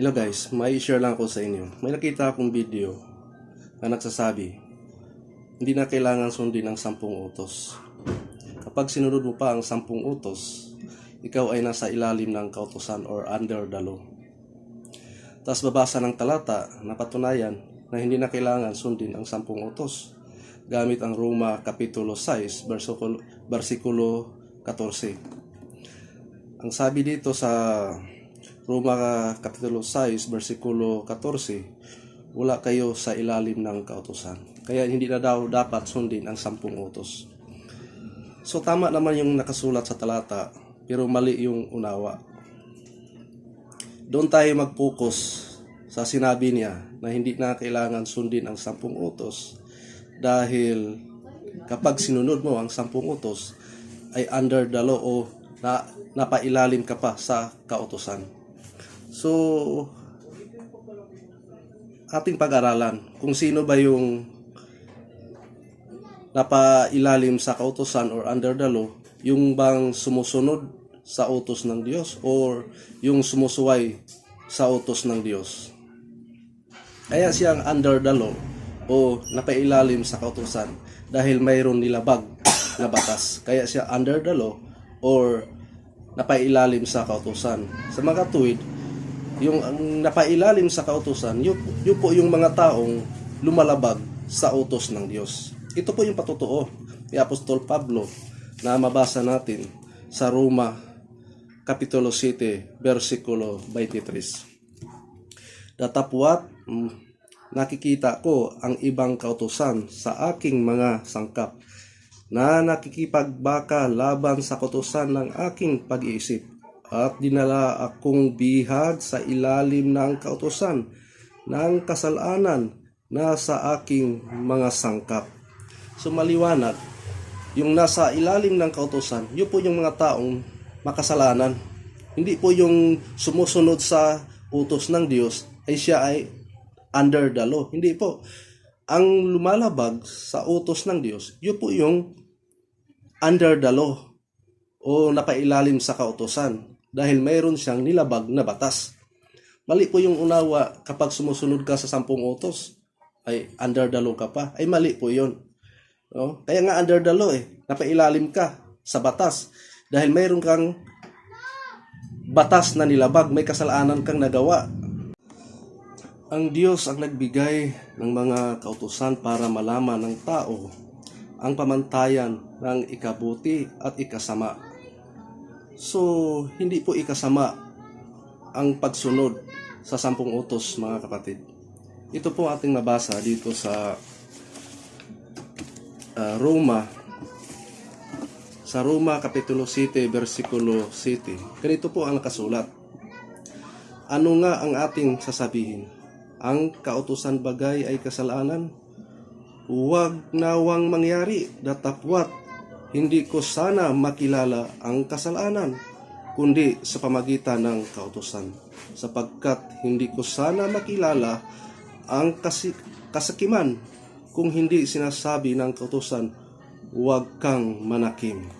Hello guys, may share lang ako sa inyo. May nakita akong video na nagsasabi, hindi na kailangan sundin ang sampung utos. Kapag sinunod mo pa ang sampung utos, ikaw ay nasa ilalim ng kautosan or under the law. Tapos babasa ng talata na patunayan na hindi na kailangan sundin ang sampung utos gamit ang Roma Kapitulo 6, versikulo, versikulo 14. Ang sabi dito sa Roma Kapitulo 6, versikulo 14, wala kayo sa ilalim ng kautosan. Kaya hindi na daw dapat sundin ang sampung utos. So tama naman yung nakasulat sa talata, pero mali yung unawa. Doon tayo mag-focus sa sinabi niya na hindi na kailangan sundin ang sampung utos dahil kapag sinunod mo ang sampung utos ay under the law o na, napailalim ka pa sa kautosan. So, ating pag-aralan kung sino ba yung napailalim sa kautosan or under the law, yung bang sumusunod sa utos ng Diyos or yung sumusuway sa utos ng Diyos. Kaya siyang under the law o napailalim sa kautosan dahil mayroon nilabag na batas. Kaya siya under the law or napailalim sa kautosan. Sa mga tuwid, yung ang napailalim sa kautosan, yun, yun po yung mga taong lumalabag sa utos ng Diyos. Ito po yung patutuo ni Apostol Pablo na mabasa natin sa Roma Kapitulo 7, versikulo 23. Datapwat, mm, nakikita ko ang ibang kautusan sa aking mga sangkap na nakikipagbaka laban sa kautusan ng aking pag-iisip at dinala akong bihag sa ilalim ng kautusan ng kasalanan na sa aking mga sangkap. So maliwanag, yung nasa ilalim ng kautusan, yun po yung mga taong makasalanan. Hindi po yung sumusunod sa utos ng Diyos ay siya ay under the law. Hindi po. Ang lumalabag sa utos ng Diyos, yun po yung under the law o napailalim sa kautosan dahil mayroon siyang nilabag na batas. Mali po yung unawa kapag sumusunod ka sa sampung utos ay under the law ka pa. Ay mali po yun. No? Kaya nga under the law eh, napailalim ka sa batas dahil mayroon kang batas na nilabag, may kasalanan kang nagawa. Ang Diyos ang nagbigay ng mga kautusan para malaman ng tao ang pamantayan ng ikabuti at ikasama. So, hindi po ikasama ang pagsunod sa sampung utos, mga kapatid. Ito po ating nabasa dito sa uh, Roma sa Roma Kapitulo 7, versikulo 7. Ganito po ang nakasulat. Ano nga ang ating sasabihin? Ang kautusan bagay ay kasalanan? Huwag nawang mangyari, datapwat. Hindi ko sana makilala ang kasalanan, kundi sa pamagitan ng kautusan. Sapagkat hindi ko sana makilala ang kasi, kasakiman kung hindi sinasabi ng kautusan, huwag kang manakim.